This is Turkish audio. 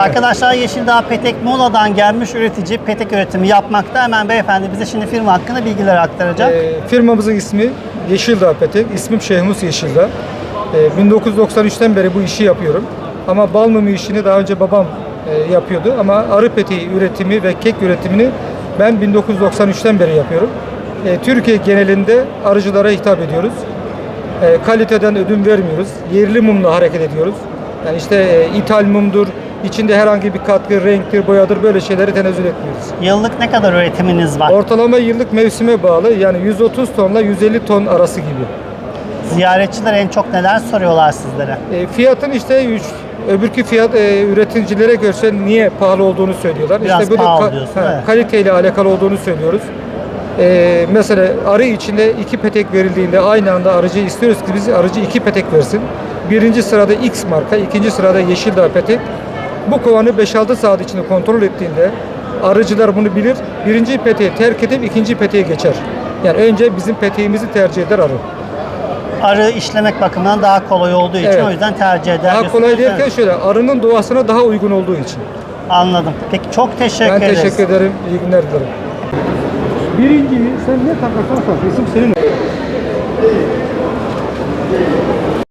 Arkadaşlar Yeşildağ Petek Muğla'dan gelmiş üretici petek üretimi yapmakta. Hemen beyefendi bize şimdi firma hakkında bilgiler aktaracak. Ee, firmamızın ismi Yeşildağ Petek. İsmim Şehmus Yeşildağ. Ee, 1993'ten beri bu işi yapıyorum. Ama bal mumu işini daha önce babam e, yapıyordu. Ama arı peteği üretimi ve kek üretimini ben 1993'ten beri yapıyorum. Ee, Türkiye genelinde arıcılara hitap ediyoruz. Ee, kaliteden ödün vermiyoruz. Yerli mumla hareket ediyoruz. Yani işte e, ithal mumdur, içinde herhangi bir katkı, renktir, boyadır böyle şeyleri tenezzül etmiyoruz. Yıllık ne kadar üretiminiz var? Ortalama yıllık mevsime bağlı yani 130 tonla 150 ton arası gibi. Ziyaretçiler en çok neler soruyorlar sizlere? E, fiyatın işte üç, öbürkü fiyat e, üreticilere göre niye pahalı olduğunu söylüyorlar. Biraz işte pahalı diyorsun, evet. kaliteyle alakalı olduğunu söylüyoruz. E, mesela arı içinde iki petek verildiğinde aynı anda arıcı istiyoruz ki biz arıcı iki petek versin. Birinci sırada X marka, ikinci sırada Yeşildağ petek. Bu kovanı 5-6 saat içinde kontrol ettiğinde arıcılar bunu bilir. Birinci peteği terk edip ikinci peteğe geçer. Yani önce bizim peteğimizi tercih eder arı. Arı işlemek bakımından daha kolay olduğu için Evet. o yüzden tercih eder. Daha kolay derken Evet, şöyle arının doğasına daha uygun olduğu için. Anladım. Peki çok teşekkür Ben ederiz. teşekkür ederim. İyi günler dilerim. Birinciyi sen ne takarsan tak. İsim senin.